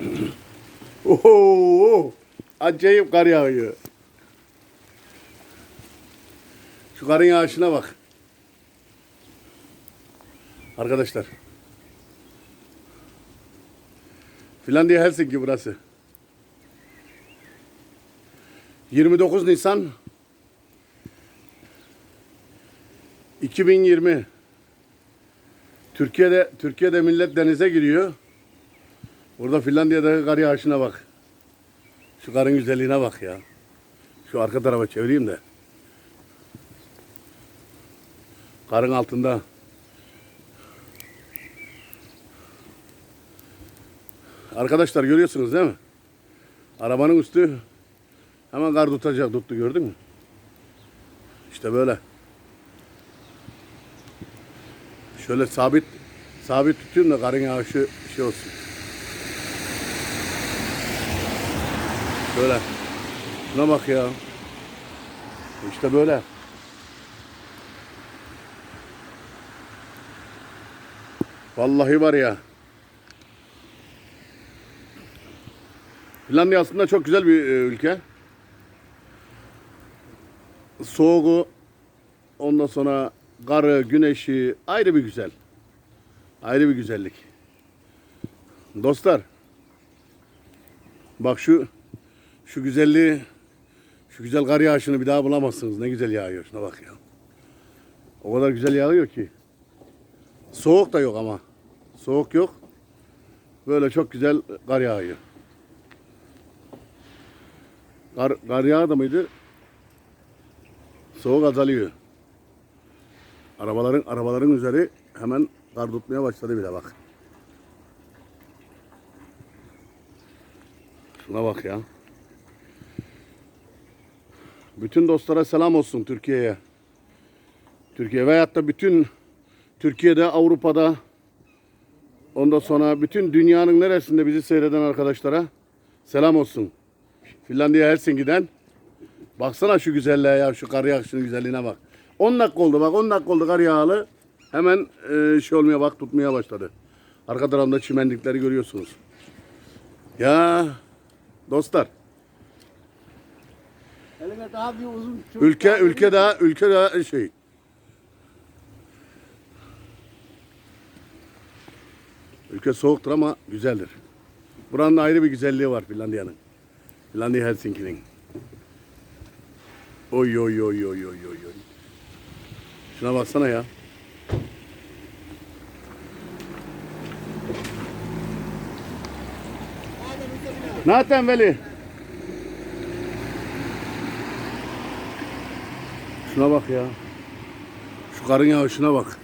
Oho! Acayip kar yağıyor. Şu karın yağışına bak. Arkadaşlar. Finlandiya Helsinki burası. 29 Nisan 2020 Türkiye'de Türkiye'de millet denize giriyor. Burada Finlandiya'daki kar yağışına bak. Şu karın güzelliğine bak ya. Şu arka tarafa çevireyim de. Karın altında. Arkadaşlar görüyorsunuz değil mi? Arabanın üstü hemen kar tutacak tuttu gördün mü? İşte böyle. Şöyle sabit sabit tutayım da karın yağışı şey olsun. Böyle. Şuna bak ya. İşte böyle. Vallahi var ya. Finlandiya aslında çok güzel bir e, ülke. Soğuğu, ondan sonra karı, güneşi ayrı bir güzel. Ayrı bir güzellik. Dostlar, bak şu şu güzelliği, şu güzel kar yağışını bir daha bulamazsınız. Ne güzel yağıyor. Şuna bak ya. O kadar güzel yağıyor ki. Soğuk da yok ama. Soğuk yok. Böyle çok güzel kar yağıyor. Kar, kar yağdı mıydı? Soğuk azalıyor. Arabaların arabaların üzeri hemen kar tutmaya başladı bile bak. Şuna bak ya. Bütün dostlara selam olsun Türkiye'ye. Türkiye veyahut da bütün Türkiye'de, Avrupa'da ondan sonra bütün dünyanın neresinde bizi seyreden arkadaşlara selam olsun. Finlandiya Helsinki'den. Baksana şu güzelliğe ya, şu kar yağışının güzelliğine bak. 10 dakika oldu bak, 10 dakika oldu kar yağalı. Hemen e, şey olmaya bak, tutmaya başladı. Arka tarafında çimendikleri görüyorsunuz. Ya dostlar, Eline daha bir uzun ülke daha ülke daha ülke daha şey. Ülke soğuktur ama güzeldir. Buranın ayrı bir güzelliği var Finlandiya'nın. Finlandiya Helsinki'nin. Oy oy oy oy oy oy oy. Şuna baksana ya. Naten Veli. Şuna bak ya. Şu karın yağışına bak.